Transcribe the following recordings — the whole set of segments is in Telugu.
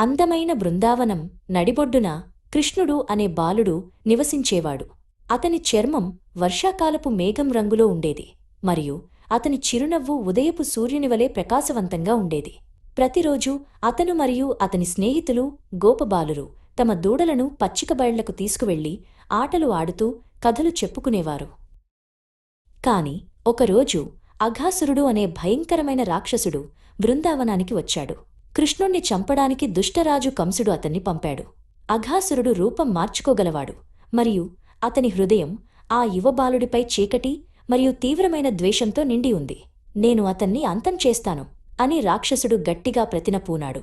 అందమైన బృందావనం నడిబొడ్డున కృష్ణుడు అనే బాలుడు నివసించేవాడు. అతని చర్మం వర్షాకాలపు మేఘం రంగులో ఉండేది. మరియు అతని చిరునవ్వు ఉదయపు సూర్యునివలే ప్రకాశవంతంగా ఉండేది. ప్రతిరోజూ అతను మరియు అతని స్నేహితులు గోపబాలురు తమ దూడలను పచ్చికబయళ్ళకు తీసుకువెళ్ళి ఆటలు ఆడుతూ కథలు చెప్పుకునేవారు. కాని ఒకరోజు అఘాసురుడు అనే భయంకరమైన రాక్షసుడు బృందావనానికి వచ్చాడు. కృష్ణుణ్ణి చంపడానికి దుష్టరాజు కంసుడు అతన్ని పంపాడు. అఘాసురుడు రూపం మార్చుకోగలవాడు. మరియు అతని హృదయం ఆ యువబాలుడిపై చీకటి మరియు తీవ్రమైన ద్వేషంతో నిండి ఉంది. నేను అతన్ని అంతం చేస్తాను అని రాక్షసుడు గట్టిగా ప్రతినపూనాడు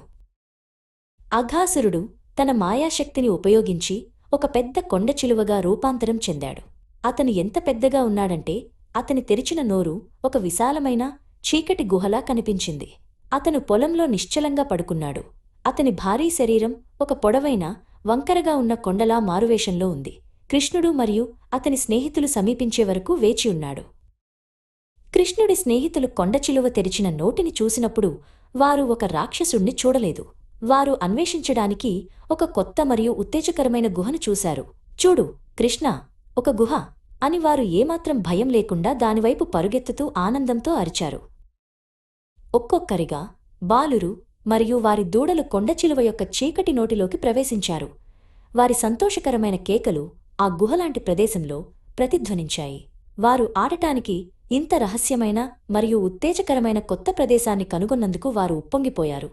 అఘాసురుడు తన మాయాశక్తిని ఉపయోగించి ఒక పెద్ద కొండ చిలువగా రూపాంతరం చెందాడు. అతను ఎంత పెద్దగా ఉన్నాడంటే అతని తెరిచిన నోరు ఒక విశాలమైన చీకటి గుహలా కనిపించింది. అతను పొలంలో నిశ్చలంగా పడుకున్నాడు. అతని భారీ శరీరం ఒక పొడవైన వంకరగా ఉన్న కొండలా మారువేషంలో ఉంది. కృష్ణుడు మరియు అతని స్నేహితులు సమీపించే వరకు వేచి ఉన్నాడు. కృష్ణుడి స్నేహితులు కొండచిలువ తెరిచిన నోటిని చూసినప్పుడు వారు ఒక రాక్షసుణ్ణి చూడలేదు. వారు అన్వేషించడానికి ఒక కొత్త మరియు ఉత్తేజకరమైన గుహను చూశారు. చూడు కృష్ణ ఒక గుహ అని వారు ఏమాత్రం భయం లేకుండా దానివైపు పరుగెత్తుతూ ఆనందంతో అరిచారు. ఒక్కొక్కరిగా బాలురు మరియు వారి దూడలు కొండచిలువ యొక్క చీకటి నోటిలోకి ప్రవేశించారు. వారి సంతోషకరమైన కేకలు ఆ గుహలాంటి ప్రదేశంలో ప్రతిధ్వనించాయి. వారు ఆడటానికి ఇంత రహస్యమైన మరియు ఉత్తేజకరమైన కొత్త ప్రదేశాన్ని కనుగొన్నందుకు వారు ఉప్పొంగిపోయారు.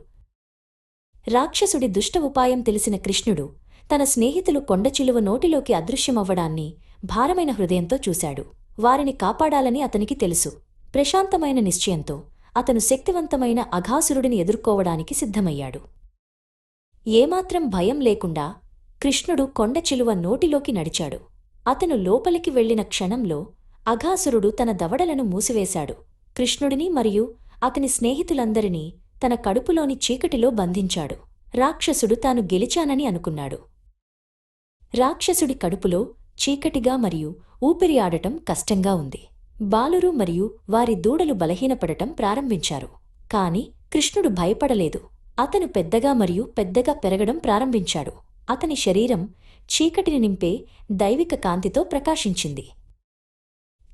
రాక్షసుడి దుష్ట ఉపాయం తెలిసిన కృష్ణుడు తన స్నేహితులు కొండచిలువ నోటిలోకి అదృశ్యమవ్వడాన్ని భారమైన హృదయంతో చూశాడు. వారిని కాపాడాలని అతనికి తెలుసు. ప్రశాంతమైన నిశ్చయంతో అతను శక్తివంతమైన అఘాసురుడిని ఎదుర్కోవడానికి సిద్ధమయ్యాడు. ఏమాత్రం భయం లేకుండా కృష్ణుడు కొండ చిలువ నోటిలోకి నడిచాడు. అతను లోపలికి వెళ్ళిన క్షణంలో అఘాసురుడు తన దవడలను మూసివేశాడు. కృష్ణుడిని మరియు అతని స్నేహితులందరినీ తన కడుపులోని చీకటిలో బంధించాడు. రాక్షసుడు తాను గెలిచానని అనుకున్నాడు. రాక్షసుడి కడుపులో చీకటిగా మరియు ఊపిరి ఆడటం కష్టంగా ఉంది. బాలురు మరియు వారి దూడలు బలహీనపడటం ప్రారంభించారు. కాని కృష్ణుడు భయపడలేదు. అతను పెద్దగా మరియు పెద్దగా పెరగడం ప్రారంభించాడు. అతని శరీరం చీకటిని నింపే దైవిక కాంతితో ప్రకాశించింది.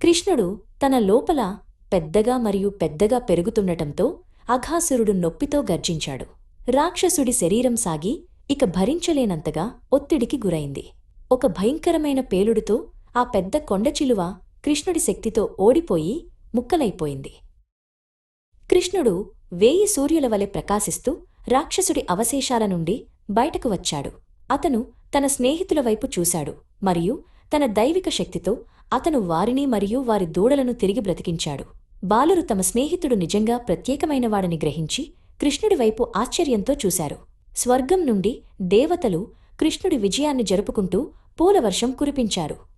కృష్ణుడు తన లోపల పెద్దగా మరియు పెద్దగా పెరుగుతుండటంతో అఘాసురుడు నొప్పితో గర్జించాడు. రాక్షసుడి శరీరం సాగి ఇక భరించలేనంతగా ఒత్తిడికి గురైంది. ఒక భయంకరమైన పేలుడుతో ఆ పెద్ద కొండచిలువ కృష్ణుడి శక్తితో ఓడిపోయి ముక్కలైపోయింది. కృష్ణుడు వేయి సూర్యుల వలె ప్రకాశిస్తూ రాక్షసుడి అవశేషాల నుండి బయటకు వచ్చాడు. అతను తన స్నేహితుల వైపు చూశాడు మరియు తన దైవిక శక్తితో అతను వారిని మరియు వారి దూడలను తిరిగి బ్రతికించాడు. బాలురు తమ స్నేహితుడు నిజంగా ప్రత్యేకమైనవాడని గ్రహించి కృష్ణుడి వైపు ఆశ్చర్యంతో చూశారు. స్వర్గం నుండి దేవతలు కృష్ణుడి విజయాన్ని జరుపుకుంటూ పూలవర్షం కురిపించారు.